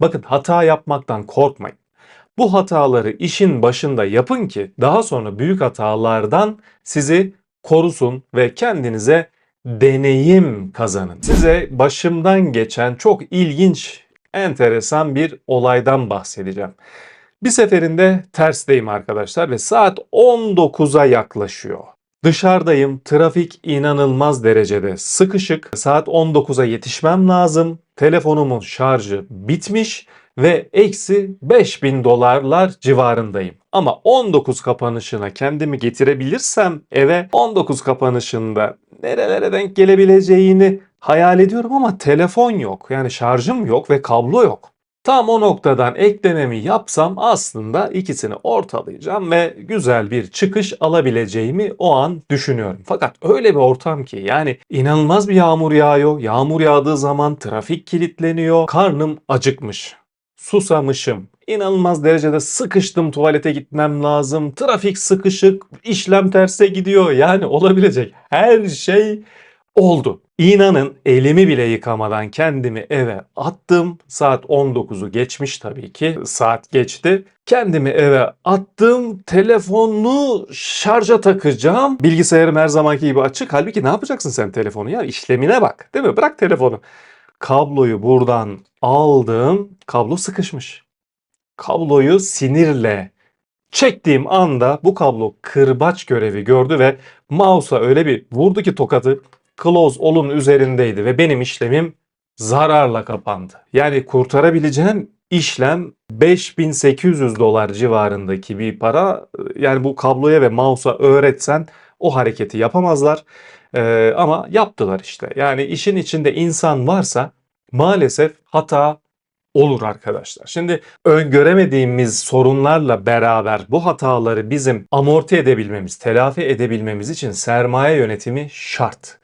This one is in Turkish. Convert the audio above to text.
Bakın hata yapmaktan korkmayın. Bu hataları işin başında yapın ki daha sonra büyük hatalardan sizi korusun ve kendinize deneyim kazanın. Size başımdan geçen çok ilginç, enteresan bir olaydan bahsedeceğim. Bir seferinde tersteyim arkadaşlar ve saat 19'a yaklaşıyor. Dışarıdayım, trafik inanılmaz derecede sıkışık. Saat 19'a yetişmem lazım. Telefonumun şarjı bitmiş ve eksi 5000 dolarlar civarındayım. Ama 19 kapanışına kendimi getirebilirsem eve 19 kapanışında nerelere denk gelebileceğini hayal ediyorum ama telefon yok. Yani şarjım yok ve kablo yok. Tam o noktadan eklememi yapsam aslında ikisini ortalayacağım ve güzel bir çıkış alabileceğimi o an düşünüyorum. Fakat öyle bir ortam ki yani inanılmaz bir yağmur yağıyor. Yağmur yağdığı zaman trafik kilitleniyor. Karnım acıkmış. Susamışım. İnanılmaz derecede sıkıştım tuvalete gitmem lazım. Trafik sıkışık, işlem terse gidiyor. Yani olabilecek her şey oldu. İnanın elimi bile yıkamadan kendimi eve attım. Saat 19'u geçmiş tabii ki. Saat geçti. Kendimi eve attım. Telefonu şarja takacağım. Bilgisayarım her zamanki gibi açık. Halbuki ne yapacaksın sen telefonu ya? İşlemine bak. Değil mi? Bırak telefonu. Kabloyu buradan aldım. Kablo sıkışmış. Kabloyu sinirle çektiğim anda bu kablo kırbaç görevi gördü ve mouse'a öyle bir vurdu ki tokadı close all'un üzerindeydi ve benim işlemim zararla kapandı. Yani kurtarabileceğim işlem 5800 dolar civarındaki bir para. Yani bu kabloya ve mouse'a öğretsen o hareketi yapamazlar. Ee, ama yaptılar işte. Yani işin içinde insan varsa maalesef hata olur arkadaşlar. Şimdi öngöremediğimiz sorunlarla beraber bu hataları bizim amorti edebilmemiz, telafi edebilmemiz için sermaye yönetimi şart.